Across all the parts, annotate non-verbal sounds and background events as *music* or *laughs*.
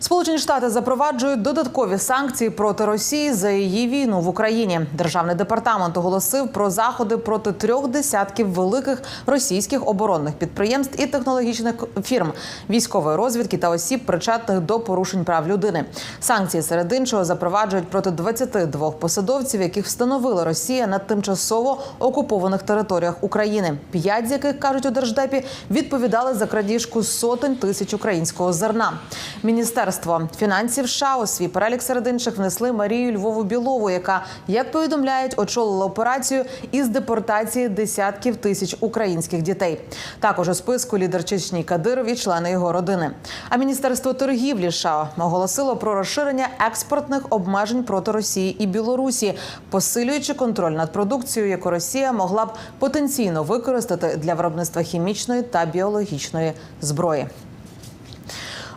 Сполучені Штати запроваджують додаткові санкції проти Росії за її війну в Україні. Державний департамент оголосив про заходи проти трьох десятків великих російських оборонних підприємств і технологічних фірм, військової розвідки та осіб, причетних до порушень прав людини. Санкції серед іншого запроваджують проти 22 посадовців, яких встановила Росія на тимчасово окупованих територіях України. П'ять з яких кажуть у держдепі відповідали за крадіжку сотень тисяч українського зерна. Міністерство фінансів США у свій перелік серед інших внесли Марію Львову Білову, яка, як повідомляють, очолила операцію із депортації десятків тисяч українських дітей. Також у списку лідер Чечні Кадиров і члени його родини. А міністерство торгівлі США оголосило про розширення експортних обмежень проти Росії і Білорусі, посилюючи контроль над продукцією, яку Росія могла б потенційно використати для виробництва хімічної та біологічної зброї.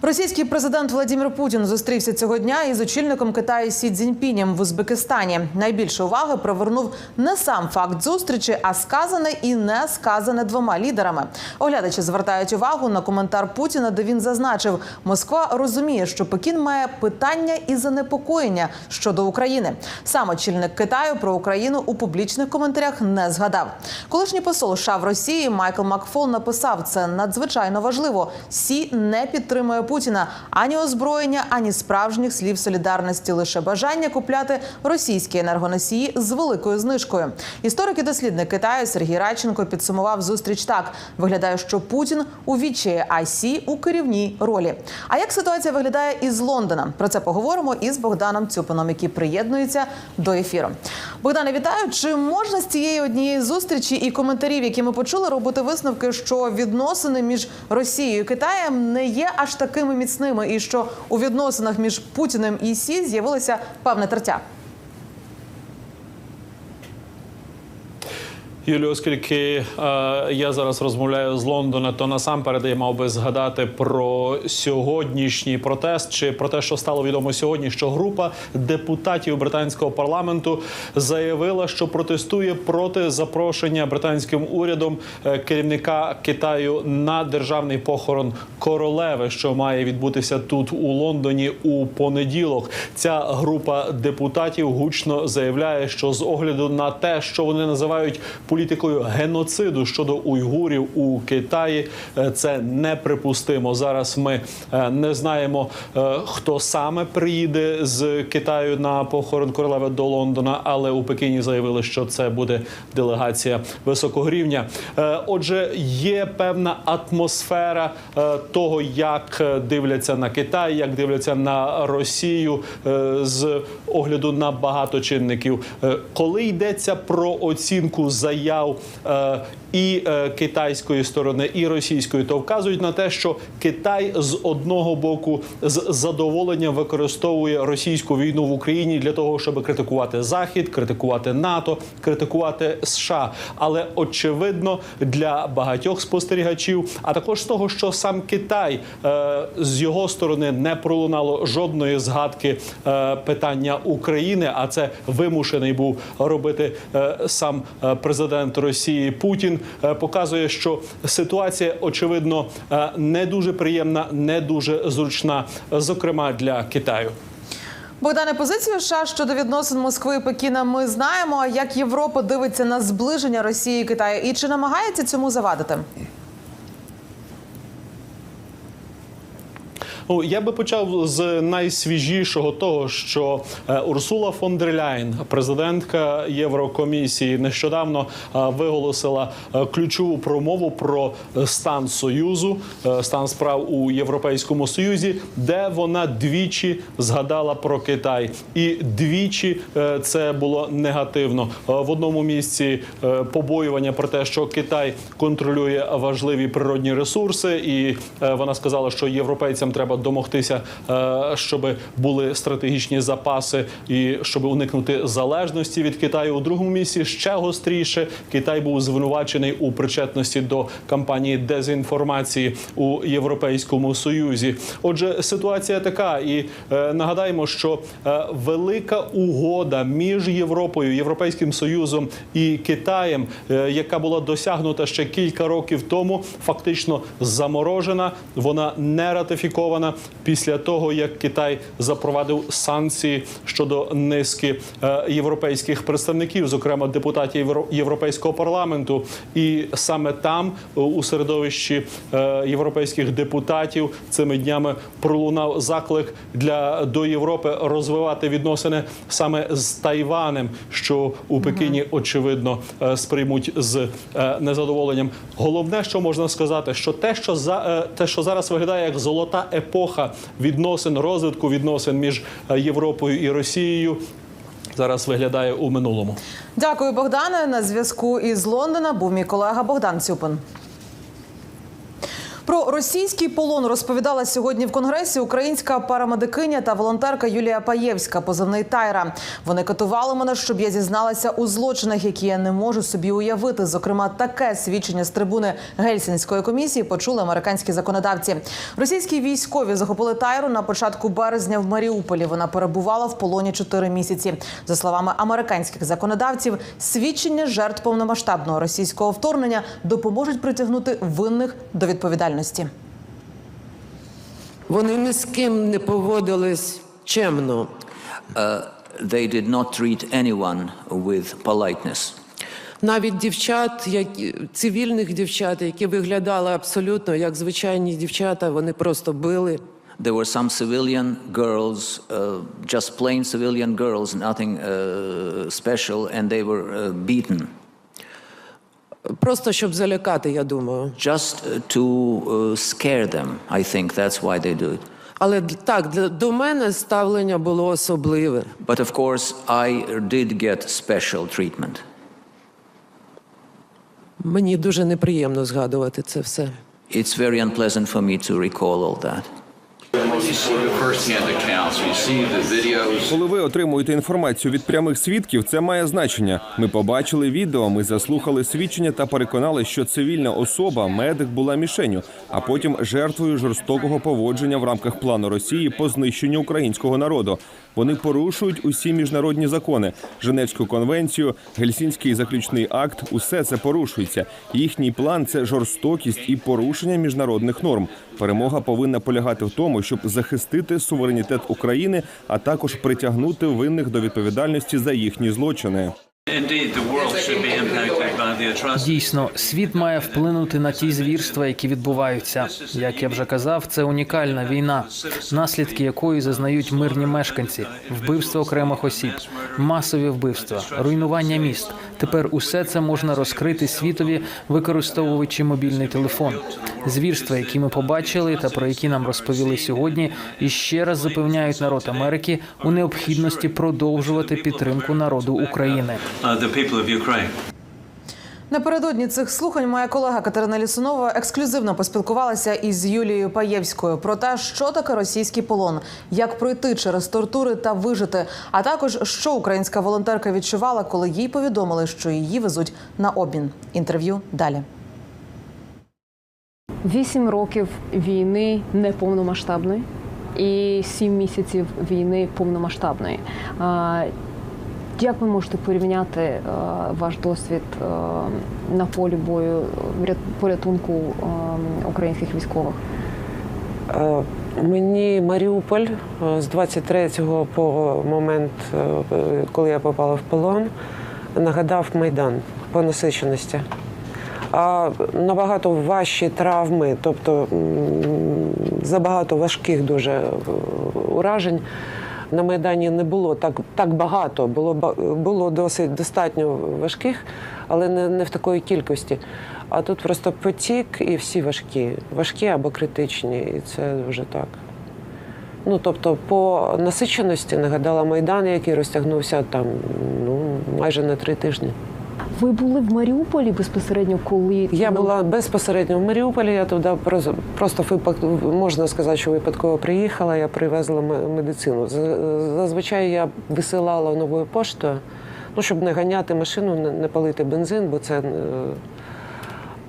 Російський президент Владимир Путін зустрівся цього дня із очільником Китаю Сі Цзіньпінем в Узбекистані. Найбільше уваги привернув не сам факт зустрічі, а сказане і не сказане двома лідерами. Оглядачі звертають увагу на коментар Путіна, де він зазначив, Москва розуміє, що Пекін має питання і занепокоєння щодо України. Сам очільник Китаю про Україну у публічних коментарях не згадав. Колишній посол США в Росії Майкл Макфол написав це надзвичайно важливо. Сі не підтримує Путіна ані озброєння, ані справжніх слів солідарності, лише бажання купляти російські енергоносії з великою знижкою. Історик і дослідник Китаю Сергій Радченко підсумував зустріч так: виглядає, що Путін у відчаї, а Сі у керівній ролі. А як ситуація виглядає із Лондона? Про це поговоримо із Богданом Цюпином, який приєднується до ефіру. Богдане, вітаю. Чи можна з цієї однієї зустрічі і коментарів, які ми почули, робити висновки, що відносини між Росією і Китаєм не є аж такими міцними, і що у відносинах між Путіним і Сі з'явилося певне тертя? Юлі, оскільки е, я зараз розмовляю з Лондона, то насамперед я мав би згадати про сьогоднішній протест чи про те, що стало відомо сьогодні, що група депутатів британського парламенту заявила, що протестує проти запрошення британським урядом е, керівника Китаю на державний похорон королеви, що має відбутися тут у Лондоні у понеділок. Ця група депутатів гучно заявляє, що з огляду на те, що вони називають політикою геноциду щодо уйгурів у Китаї, е, це неприпустимо. Зараз ми е, не знаємо, е, хто саме приїде з Китаю на похорон королеви до Лондона, але у Пекіні заявили, що це буде делегація високого рівня. Отже, є певна атмосфера того, як дивляться на Китай, як дивляться на Росію з огляду на багато чинників. Коли йдеться про оцінку заяв Yao і е, китайської сторони, і російської, то вказують на те, що Китай з одного боку з задоволенням використовує російську війну в Україні для того, щоб критикувати Захід, критикувати НАТО, критикувати США. Але очевидно для багатьох спостерігачів, а також з того, що сам Китай е, з його сторони не пролунало жодної згадки е, питання України, а це вимушений був робити е, сам е, президент Росії Путін. Е, показує, що ситуація очевидно е, не дуже приємна, не дуже зручна, зокрема для Китаю. Богдане, позицію США щодо відносин Москви і Пекіна ми знаємо. Як Європа дивиться на зближення Росії і Китаю, і чи намагається цьому завадити? Ну, я би почав з найсвіжішого того, що е, Урсула фон дер Ляйн, президентка Єврокомісії, нещодавно е, виголосила е, ключову промову про стан союзу, стан справ у Європейському Союзі, де вона двічі згадала про Китай, і двічі це було негативно. В одному місці побоювання про те, що Китай контролює важливі природні ресурси, і вона сказала, що європейцям треба домогтися, е, щоб були стратегічні запаси і щоб уникнути залежності від Китаю. У другому місці ще гостріше Китай був звинувачений у причетності до кампанії дезінформації у Європейському Союзі. Отже, ситуація така, і е, нагадаємо, що е, велика угода між Європою, Європейським Союзом і Китаєм, яка була досягнута ще кілька років тому, фактично заморожена. Вона не ратифікована після того, як Китай запровадив санкції щодо низки е, європейських представників, зокрема депутатів Євро- Європейського парламенту. І саме там, е, у середовищі е, європейських депутатів, цими днями пролунав заклик для до Європи розвивати відносини саме з Тайванем, що у Пекіні очевидно сприймуть з незадоволенням. Головне, що можна сказати, що те, що за те, що зараз виглядає як золота епоха відносин, розвитку відносин між е, Європою і Росією. Зараз виглядає у минулому. Дякую, Богдане. На зв'язку із Лондона був мій колега Богдан Цюпин. Про російський полон розповідала сьогодні в конгресі українська парамедикиня та волонтерка Юлія Паєвська, позивний Тайра. Вони катували мене, щоб я зізналася у злочинах, які я не можу собі уявити. Зокрема, таке свідчення з трибуни Гельсінської комісії почули американські законодавці. Російські військові захопили Тайру на початку березня в Маріуполі. Вона перебувала в полоні 4 місяці. За словами американських законодавців, свідчення жертв повномасштабного російського вторгнення допоможуть притягнути винних до відповідальності. Вони ні з ким не поводились чемно. Uh, they did not treat anyone with politeness. Навіть дівчат, які, цивільних дівчат, які виглядали абсолютно як звичайні дівчата, вони просто били. There were some civilian girls, uh, just plain civilian girls, nothing uh, special, and they were uh, beaten Просто щоб залякати, я думаю. just uh, to uh, scare them. I think that's why they do it. Але так, для- до мене ставлення було особливе. But of course, I did get special treatment. Мені дуже неприємно згадувати це все. It's very unpleasant for me to recall all that. Коли ви отримуєте інформацію від прямих свідків, це має значення. Ми побачили відео, ми заслухали свідчення та переконали, що цивільна особа, медик, була мішенню, а потім жертвою жорстокого поводження в рамках плану Росії по знищенню українського народу. Вони порушують усі міжнародні закони, Женевську конвенцію, Гельсінський заключний акт. Усе це порушується. Їхній план це жорстокість і порушення міжнародних норм. Перемога повинна полягати в тому, щоб захистити суверенітет України, а також притягнути винних до відповідальності за їхні злочини. Дійсно, світ має вплинути на ті звірства, які відбуваються. Як я вже казав, це унікальна війна, наслідки якої зазнають мирні мешканці, вбивства окремих осіб, масові вбивства, руйнування міст. Тепер усе це можна розкрити світові, використовуючи мобільний телефон. Звірства, які ми побачили та про які нам розповіли сьогодні, і ще раз запевняють народ Америки у необхідності продовжувати підтримку народу України. Uh, the people of Ukraine. Напередодні цих слухань моя колега Катерина Лісунова ексклюзивно поспілкувалася із Юлією Паєвською про те, що таке російський полон, як пройти через тортури та вижити, а також що українська волонтерка відчувала, коли їй повідомили, що її везуть на обмін. Інтерв'ю далі. Вісім років війни неповномасштабної і сім місяців війни повномасштабної. Як ви можете порівняти е, ваш досвід е, на полі бою порятунку е, українських військових? Мені Маріуполь з 23-го по момент, коли я попала в полон, нагадав Майдан по насиченості. А набагато важчі травми, тобто забагато важких дуже уражень. На Майдані не було так, так багато, було, було досить достатньо важких, але не, не в такої кількості. А тут просто потік і всі важкі, важкі або критичні, і це вже так. Ну, тобто, по насиченості нагадала Майдан, який розтягнувся там ну, майже на три тижні. Ви були в Маріуполі безпосередньо, коли Я була безпосередньо в Маріуполі. Я туди просто- можна сказати, що випадково приїхала. Я привезла медицину. Зазвичай я висилала новою поштою, ну щоб не ганяти машину, не, палити бензин, бо це. е,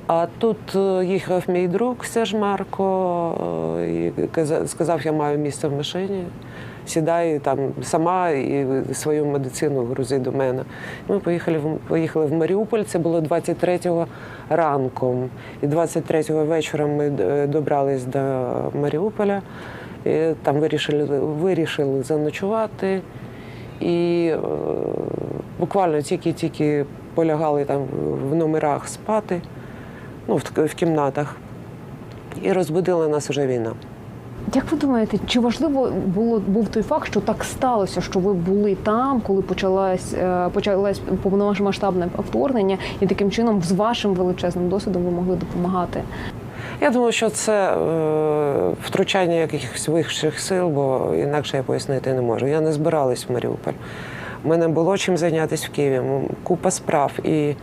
А тут е, їхав мій друг Серж Марко е, і каза- сказав, я маю місце в машині. Сідай там сама і свою медицину грузи до мене. Ми поїхали в поїхали в Маріуполь. Це було 23-го ранком. І 23-го вечора ми е, добрались до Маріуполя. І там вирішили, вирішили заночувати. І е, буквально тільки-тільки полягали там в номерах спати, ну, в, в кімнатах. І розбудила нас вже війна. Як ви думаєте, чи важливо було був той факт, що так сталося, що ви були там, коли почалась е, почалось повномасштабне вторгнення, і таким чином з вашим величезним досвідом ви могли допомагати? Я думаю, що це е, втручання якихось вищих сил, бо інакше я пояснити не можу. Я не збиралась в Маріуполь. У мене було чим зайнятися в Києві, купа справ. І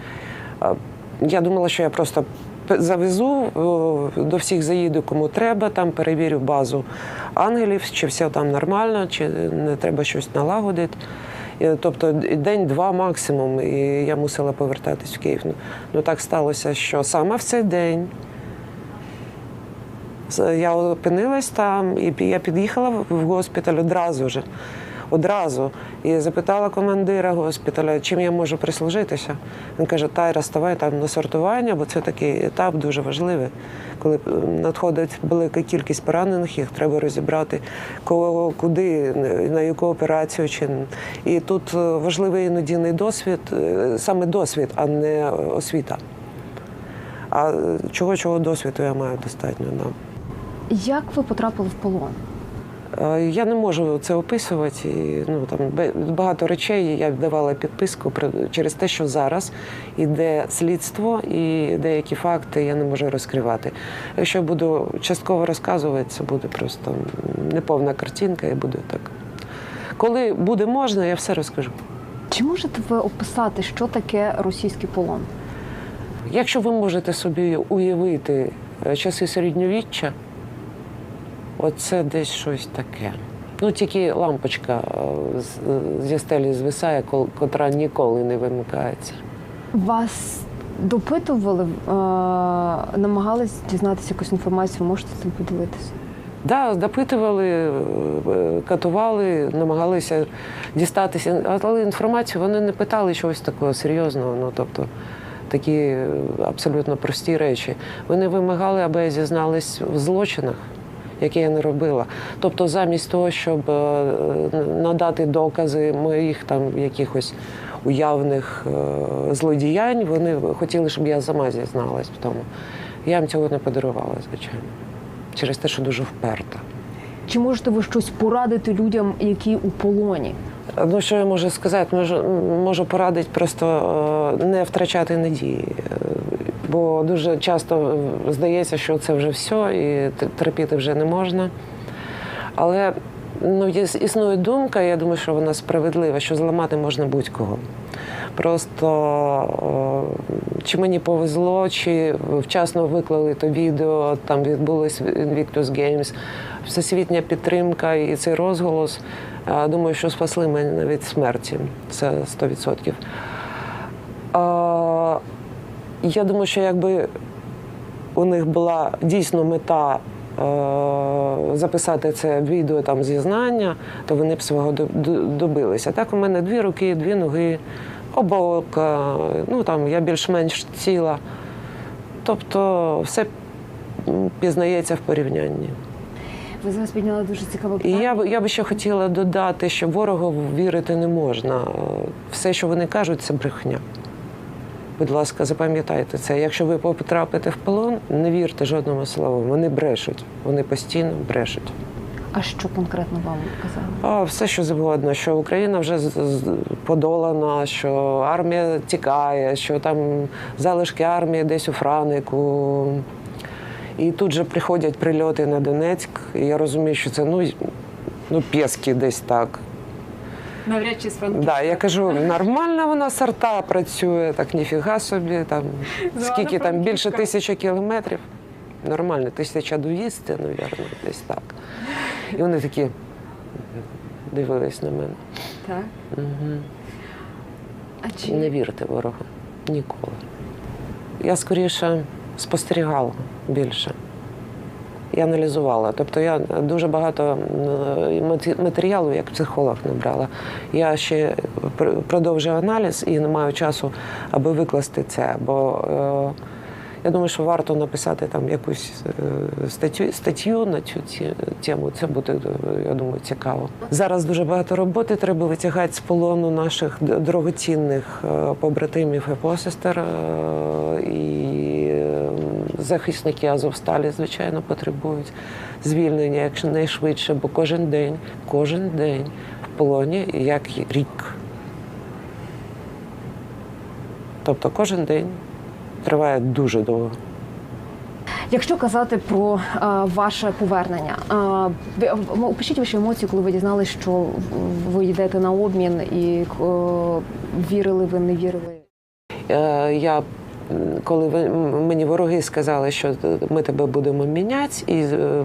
е, я думала, що я просто завезу, до всіх заїду, кому треба, там перевірю базу ангелів, чи все там нормально, чи не треба щось налагодити. Тобто день-два максимум, і я мусила повертатись в Київ. Ну, Ну так сталося, що саме в цей день я опинилась там, і я під'їхала в- госпіталь одразу ж. Одразу і запитала командира госпіталя, чим я можу прислужитися. Він каже: Тайра, ставай там на сортування, бо це такий етап дуже важливий. Коли надходить велика кількість поранених, їх треба розібрати, кого, куди, на яку операцію. Чи... І тут е, важливий іноді досвід, е, саме досвід, а не освіта. А чого чого досвіду я маю достатньо. Да. Як ви потрапили в полон? Е, Я не можу це описувати. І, Ну там багато речей я давала підписку через те, що зараз іде слідство, і деякі факти я не можу розкривати. Якщо буду частково розказувати, це буде просто неповна картинка, і буде так. Коли буде можна, я все розкажу. Чи можете ви описати, що таке російський полон? Якщо ви можете собі уявити е, часи середньовіччя, оце десь щось таке. Ну, тільки лампочка е, зі стелі звисає, котра ніколи не вимикається. Вас допитували, е, намагались дізнатися якусь інформацію, можете цим поділитися? Да, допитували, е, катували, намагалися дістатися, але інформацію вони не питали чогось такого серйозного. Ну тобто такі е, абсолютно прості речі. Вони вимагали, аби я зізналась в злочинах, які я не робила. Тобто, замість того, щоб е, надати докази моїх там якихось уявних е, злодіянь, вони хотіли, щоб я сама зізналась в тому. Я їм цього не подарувала, звичайно через те, що дуже вперта. Чи можете ви щось порадити людям, які у полоні? Ну, що я можу сказати? Можу, можу порадити просто е, не втрачати надії. Бо дуже часто е, здається, що це вже все, і терпіти вже не можна. Але ну, існує думка, я думаю, що вона справедлива, що зламати можна будь-кого. Просто е, чи мені повезло, чи вчасно виклали то відео, там відбулись Invictus Games, всесвітня підтримка і цей розголос. е, Думаю, що спасли мене від смерті. Це 100%. Е, Я думаю, що якби у них була дійсно мета е, записати це відео там зізнання, то вони б свого до- до- добилися. Так, у мене дві руки, дві ноги, оба ока, ну там я більш-менш ціла. Тобто все пізнається в порівнянні. Ви зараз підняли дуже цікаве І я б я би ще хотіла додати, що ворогу вірити не можна. Все, що вони кажуть, це брехня. Будь ласка, запам'ятайте це. Якщо ви потрапите в полон, не вірте жодному слову. Вони брешуть. Вони постійно брешуть. А що конкретно вам казали? А все, що завгодно, що Україна вже подолана, що армія тікає, що там залишки армії десь у Франику. І тут же приходять прильоти на Донецьк. І я розумію, що це ну, ну пєски десь так. Навряд чи з Да, я кажу, нормально вона сорта працює, так ніфіга собі, там скільки там більше тисячі кілометрів. Нормально, 1200, мабуть, десь так. І вони такі дивились на мене. Так. А чи Не вірте ворогу. Ніколи. Я скоріше спостерігала більше. І аналізувала. Тобто я дуже багато е, матеріалу як психолог набрала. Я ще пр- продовжую аналіз і не маю часу, аби викласти це. Бо е, я думаю, що варто написати там якусь е, статтю, статтю на цю тему. Це буде, е, я думаю, цікаво. Зараз дуже багато роботи треба витягати з полону наших дорогоцінних е, побратимів і посестер. І захисники Азовсталі, звичайно, потребують звільнення якнайшвидше, бо кожен день, кожен день в полоні як рік. Тобто кожен день триває дуже довго. Якщо казати про е, ваше повернення, е, ви опишіть ваші емоції, коли ви дізналися, що ви йдете на обмін, і е, вірили ви, не вірили. Е, Я коли ви- мені вороги сказали, що ми тебе будемо міняти, і е,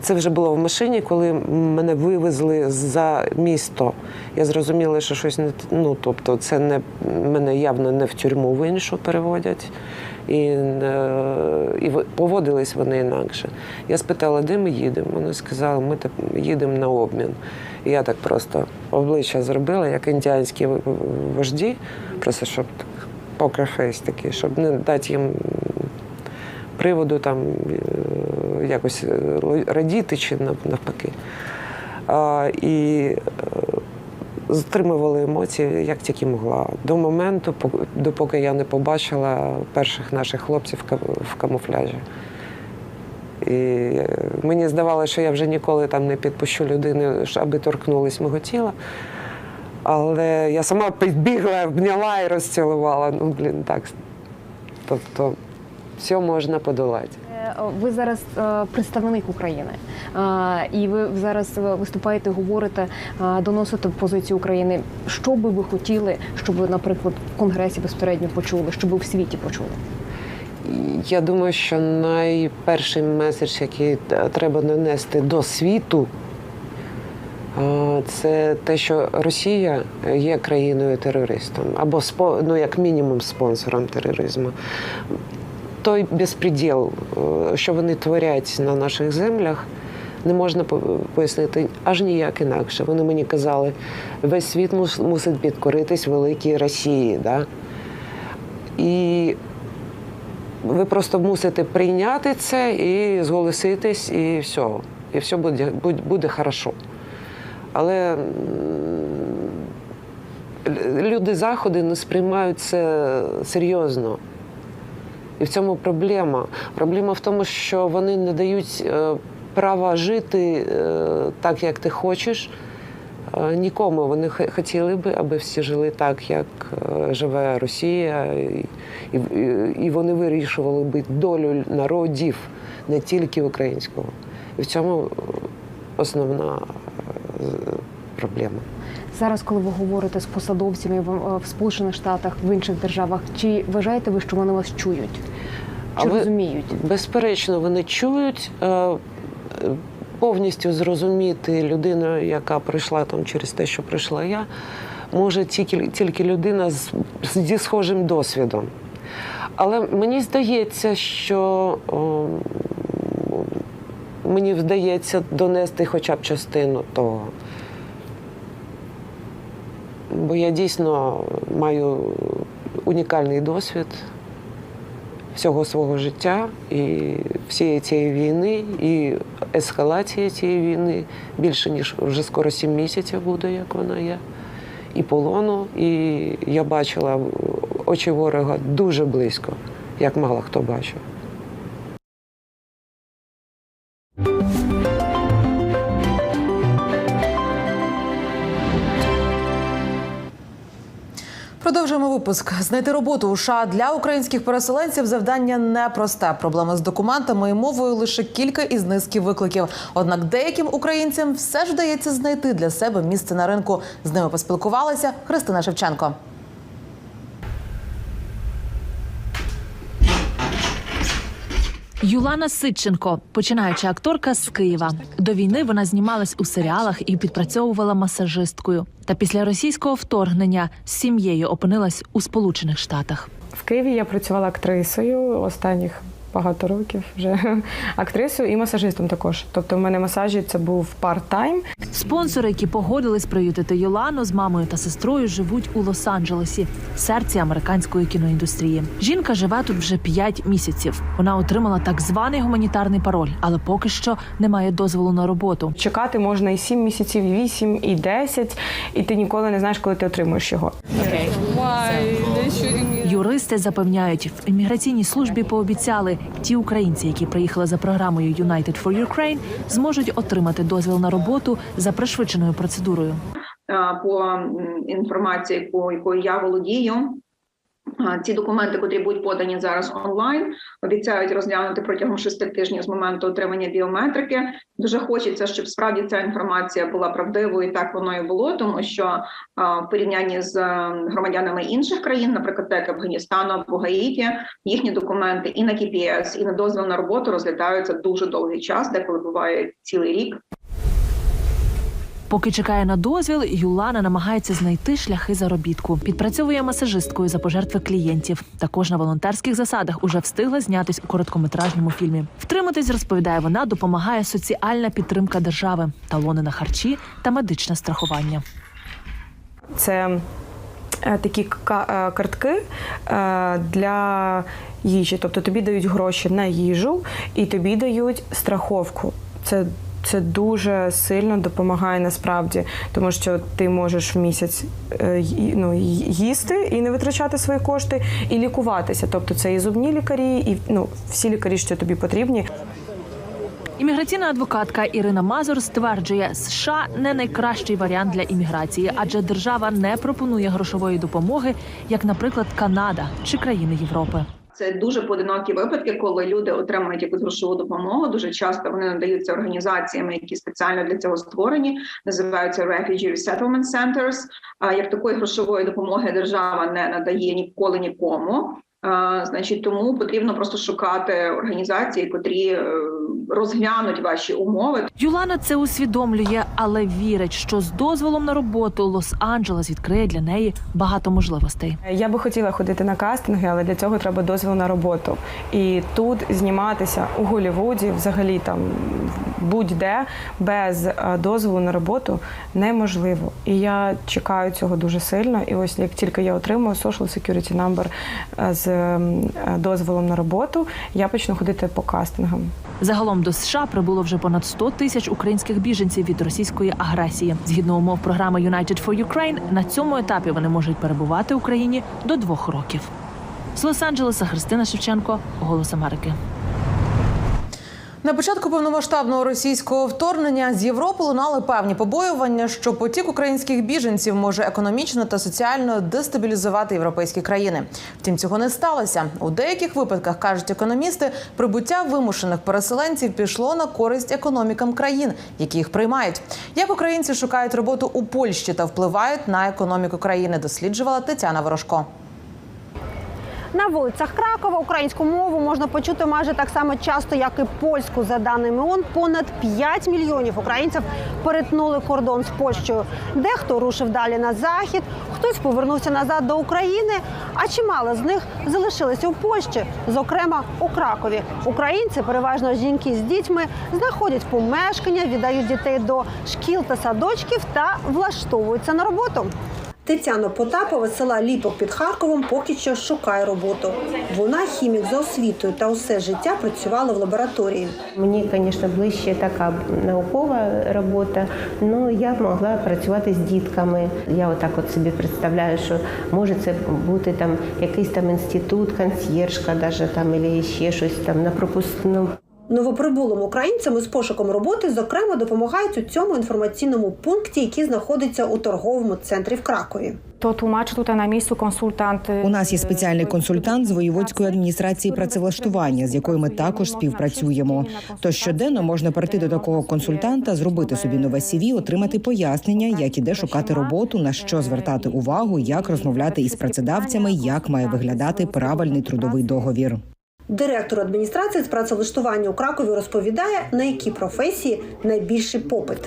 це вже було в машині, коли мене вивезли за місто. Я зрозуміла, що щось не ну, тобто, це не мене явно не в тюрму в іншу переводять. І, е, і поводились вони інакше. Я спитала, де ми їдемо. Вони сказали, ми теп- їдемо на обмін. І я так просто обличчя зробила, як індіанські вожді, просто щоб покерфейс такий, щоб не дати їм приводу там е, якось е, радіти чи навпаки. І е, стримували емоції як тільки могла. До моменту, допоки я не побачила перших наших хлопців в камуфляжі. І е, мені здавалося, що я вже ніколи там не підпущу людини, аби торкнулись мого тіла. Але я сама підбігла, обняла і розцілувала. Ну, блін, так. Тобто, все можна подолати. Е, Ви зараз е, представник України, Е, і ви зараз виступаєте, говорите, доносите позицію України. Що би ви хотіли, щоб наприклад, в конгресі безпосередньо почули, щоб в світі почули? Я думаю, що найперший меседж, який треба нанести до світу, це те, що Росія є країною терористом, або спо- ну, як мінімум спонсором тероризму. Той безпреділ, е, що вони творять на наших землях, не можна пояснити аж ніяк інакше. Вони мені казали, весь світ мусить підкоритись великій Росії. Да? І ви просто мусите прийняти це і зголоситись, і все. І все буде, буде, буде хорошо. Але люди заходи не сприймають це серйозно. І в цьому проблема. Проблема в тому, що вони не дають е, права жити е, так, як ти хочеш. е, Нікому вони хотіли би, аби всі жили так, як живе Росія, і, і, вони вирішували би долю народів, не тільки українського. І в цьому основна проблема. Зараз, коли ви говорите з посадовцями в, е, в Сполучених Штатах, в інших державах, чи вважаєте ви, що вони вас чують? А Чи ви- розуміють? Безперечно, вони чують. е, е, Повністю зрозуміти людину, яка пройшла там через те, що пройшла я, може тільки, тільки людина з, зі схожим досвідом. Але мені здається, що о, мені вдається донести хоча б частину того. Бо я дійсно маю унікальний досвід всього свого життя і всієї цієї війни, і ескалації цієї війни більше ніж вже скоро сім місяців буде, як вона є. І полону, і я бачила очі ворога дуже близько, як мало хто бачив. Продовжуємо випуск. Знайти роботу у США для українських переселенців завдання непросте. Проблеми з документами і мовою лише кілька із низки викликів. Однак деяким українцям все ж вдається знайти для себе місце на ринку. З ними поспілкувалася Христина Шевченко. Юлана Ситченко, починаюча акторка з Києва. До війни вона знімалась у серіалах і підпрацьовувала масажисткою. Та після російського вторгнення з сім'єю опинилась у Сполучених Штатах. В Києві я працювала актрисою останніх багато років вже *laughs* актрисою і масажистом також. Тобто, в мене масажі це був парт-тайм. Спонсори, які погодились приютити Йолану з мамою та сестрою, живуть у Лос-Анджелесі, серці американської кіноіндустрії. Жінка живе тут вже 5 місяців. Вона отримала так званий гуманітарний пароль, але поки що не має дозволу на роботу. Чекати можна і 7 місяців, і 8, і 10, і ти ніколи не знаєш, коли ти отримуєш його. Юристи запевняють, в імміграційній службі пообіцяли, ті українці, які приїхали за програмою United for Ukraine, зможуть отримати дозвіл на роботу за пришвидшеною процедурою. е, по інформації, по якою я володію. Ці документи, котрі будуть подані зараз онлайн, обіцяють розглянути протягом шести тижнів з моменту отримання біометрики. Дуже хочеться, щоб справді ця інформація була правдивою, і так воно і було, тому що в порівнянні з е, громадянами інших країн, наприклад, як Афганістану або Гаїті, їхні документи і на KPS, і на дозвіл на роботу розглядаються дуже довгий час, деколи буває цілий рік. Поки чекає на дозвіл, Юлана намагається знайти шляхи заробітку. Підпрацьовує масажисткою за пожертви клієнтів. Також на волонтерських засадах уже встигла знятись у короткометражному фільмі. Втриматись, розповідає вона, допомагає соціальна підтримка держави, талони на харчі та медичне страхування. Це е, такі е, картки е, для їжі. Тобто тобі дають гроші на їжу і тобі дають страховку. Це це дуже сильно допомагає насправді, тому що ти можеш в місяць е, ну, їсти і не витрачати свої кошти, і лікуватися. Тобто це і зубні лікарі, і ну, всі лікарі, що тобі потрібні. Імміграційна адвокатка Ірина Мазур стверджує, США не найкращий варіант для імміграції, адже держава не пропонує грошової допомоги, як, наприклад, Канада чи країни Європи. Це дуже поодинокі випадки, коли люди отримують якусь грошову допомогу. Дуже часто вони надаються організаціями, які спеціально для цього створені, називаються Refugee Resettlement Centers. Як такої грошової допомоги держава не надає ніколи нікому. Значить, тому потрібно просто шукати організації, котрі е, розглянуть ваші умови. Юлана це усвідомлює, але вірить, що з дозволом на роботу Лос-Анджелес відкриє для неї багато можливостей. Я би хотіла ходити на кастинги, але для цього треба дозвіл на роботу. І тут зніматися у Голлівуді, взагалі там будь-де без е, дозволу на роботу неможливо. І я чекаю цього дуже сильно. І ось як тільки я отримую Social Security Number е, з е, дозволом на роботу, я почну ходити по кастингам. Загалом до США прибуло вже понад 100 тисяч українських біженців від російської агресії. Згідно умов програми United for Ukraine, на цьому етапі вони можуть перебувати в Україні до двох років. З Лос-Анджелеса Христина Шевченко, Голос Америки. На початку повномасштабного російського вторгнення з Європи лунали певні побоювання, що потік українських біженців може економічно та соціально дестабілізувати європейські країни. Втім, цього не сталося. У деяких випадках кажуть економісти, прибуття вимушених переселенців пішло на користь економікам країн, які їх приймають. Як українці шукають роботу у Польщі та впливають на економіку країни, досліджувала Тетяна Ворожко. На вулицях Кракова українську мову можна почути майже так само часто, як і польську. За даними ООН, понад 5 мільйонів українців перетнули кордон з Польщею. Дехто рушив далі на захід, хтось повернувся назад до України. А чимало з них залишилися у Польщі, зокрема у Кракові. Українці, переважно жінки з дітьми, знаходять помешкання, віддають дітей до шкіл та садочків та влаштовуються на роботу. Тетяна Потапова з села Ліпок під Харковом поки що шукає роботу. Вона хімік за освітою та усе життя працювала в лабораторії. Мені, звісно, ближче така наукова робота. Ну я могла працювати з дітками. Я отак от собі представляю, що може це бути там якийсь там інститут, консьєржка, даже там, або ще щось там на пропускну. Новоприбулим українцям із пошуком роботи, зокрема, допомагають у цьому інформаційному пункті, який знаходиться у торговому центрі в Кракові. То тут на місці консультант. У нас є спеціальний консультант з воєводської адміністрації працевлаштування, з якою ми також співпрацюємо. То щоденно можна прийти до такого консультанта, зробити собі нове CV, отримати пояснення, як іде шукати роботу, на що звертати увагу, як розмовляти із працедавцями, як має виглядати правильний трудовий договір. Директор адміністрації з працевлаштування у Кракові розповідає, на які професії найбільший попит.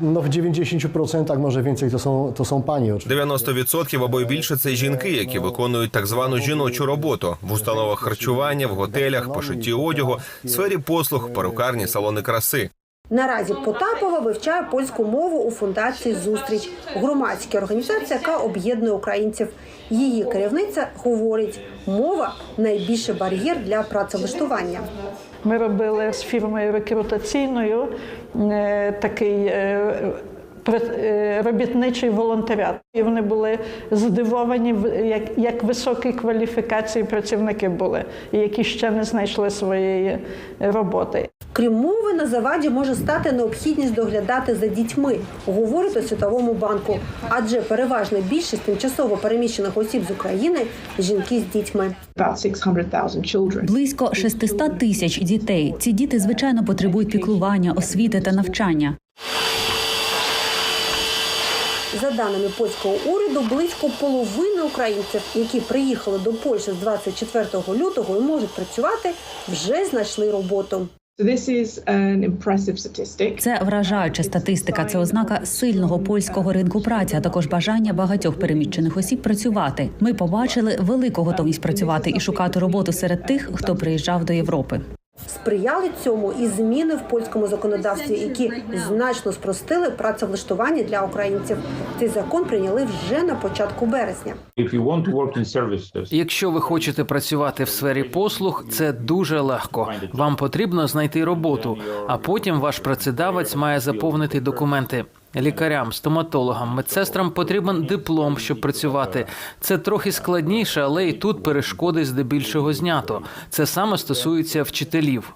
No w 90% może więcej to są, to są panie. 90% або й більше це жінки, які виконують так звану жіночу роботу в установах харчування, в готелях, пошитті одягу, сфері послуг, перукарні, салони краси. Наразі Потапова вивчає польську мову у фундації Зустріч громадська організація, яка об'єднує українців. Її керівниця говорить, мова найбільший бар'єр для працевлаштування. Ми робили з фірмою рекрутаційною е, такий е, е, робітничий волонтерят. І вони були здивовані, як, як високі кваліфікації працівники були, які ще не знайшли своєї роботи. Крім мови, на заваді може стати необхідність доглядати за дітьми, говорить у Світовому банку. Адже переважна більшість тимчасово переміщених осіб з України жінки з дітьми. Близько 600 тисяч дітей. Ці діти, звичайно, потребують піклування, освіти та навчання. За даними польського уряду, близько половини українців, які приїхали до Польщі з 24 лютого і можуть працювати, вже знайшли роботу. Це вражаюча статистика. Це ознака сильного польського ринку праці, а також бажання багатьох переміщених осіб працювати. Ми побачили велику готовність працювати і шукати роботу серед тих, хто приїжджав до Європи. Сприяли цьому і зміни в польському законодавстві, які значно спростили працевлаштування для українців. Цей закон прийняли вже на початку березня. Якщо ви хочете працювати в сфері послуг, це дуже легко. Вам потрібно знайти роботу, а потім ваш працедавець має заповнити документи. Лікарям, стоматологам, медсестрам потрібен диплом, щоб працювати. Це трохи складніше, але і тут перешкоди здебільшого знято. Це саме стосується вчителів.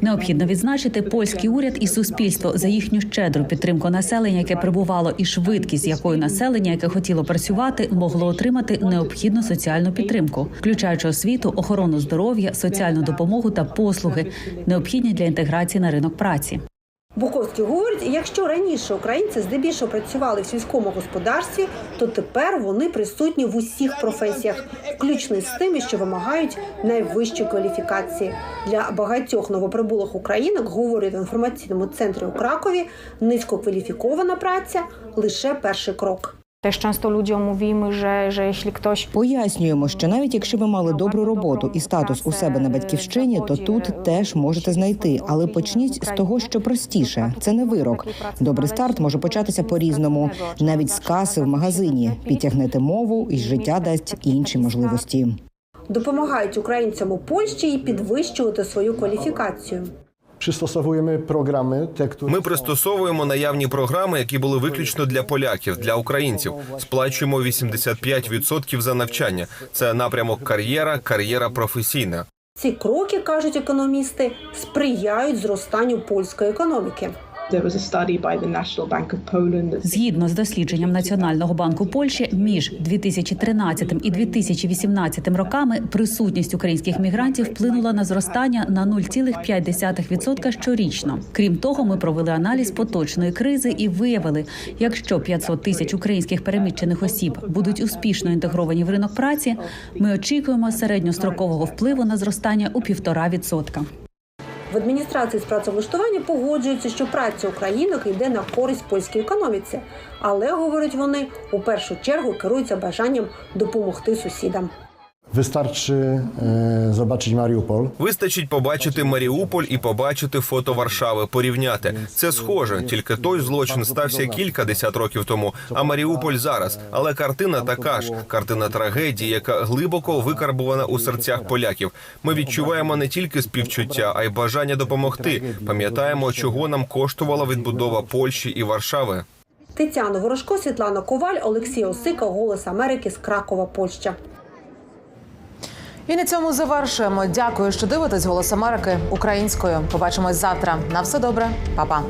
Необхідно відзначити польський уряд і суспільство за їхню щедру підтримку населення, яке прибувало, і швидкість, якою населення, яке хотіло працювати, могло отримати необхідну соціальну підтримку, включаючи освіту, охорону здоров'я, соціальну допомогу та послуги, необхідні для інтеграції на ринок праці. Буковський говорить, якщо раніше українці здебільшого працювали в сільському господарстві, то тепер вони присутні в усіх професіях, включно з тими, що вимагають найвищої кваліфікації. Для багатьох новоприбулих українок говорить в інформаційному центрі у Кракові низькокваліфікована праця лише перший крок. Też często ludziom mówimy, że, że jeśli ktoś Пояснюємо, що навіть якщо ви мали добру роботу і статус у себе на батьківщині, то тут теж можете знайти. Але почніть з того, що простіше. Це не вирок. Добрий старт може початися по-різному, навіть з каси в магазині. Підтягнете мову, і життя дасть інші можливості. Допомагають українцям у Польщі і підвищувати свою кваліфікацію. Przystosowujemy програми, те, хто Ми пристосовуємо наявні програми, які були виключно для поляків, для українців. Сплачуємо 85% за навчання. Це напрямок кар'єра, кар'єра професійна. Ці кроки, кажуть економісти, сприяють зростанню польської економіки. Згідно з дослідженням Національного банку Польщі, між 2013 і 2018 роками присутність українських мігрантів вплинула на зростання на 0,5% щорічно. Крім того, ми провели аналіз поточної кризи і виявили, якщо 500 тисяч українських переміщених осіб будуть успішно інтегровані в ринок праці, ми очікуємо середньострокового впливу на зростання у 1,5%. В адміністрації з працевлаштування погоджуються, що праця українок йде на користь польській економіці, але говорять вони у першу чергу керуються бажанням допомогти сусідам. Wystarczy e, zobaczyć Mariupol. Вистачить побачити Маріуполь і побачити фото Варшави, порівняти. Це схоже, тільки той злочин стався кілька десят років тому, а Маріуполь зараз. Але картина така ж картина трагедії, яка глибоко викарбувана у серцях поляків. Ми відчуваємо не тільки співчуття, а й бажання допомогти. Пам'ятаємо, чого нам коштувала відбудова Польщі і Варшави. Тетяна Ворожко, Світлана Коваль, Олексій Осика, Голос Америки з Кракова, Польща. І на цьому завершуємо. Дякую, що дивитесь Голос Америки українською. Побачимось завтра. На все добре, Па-па.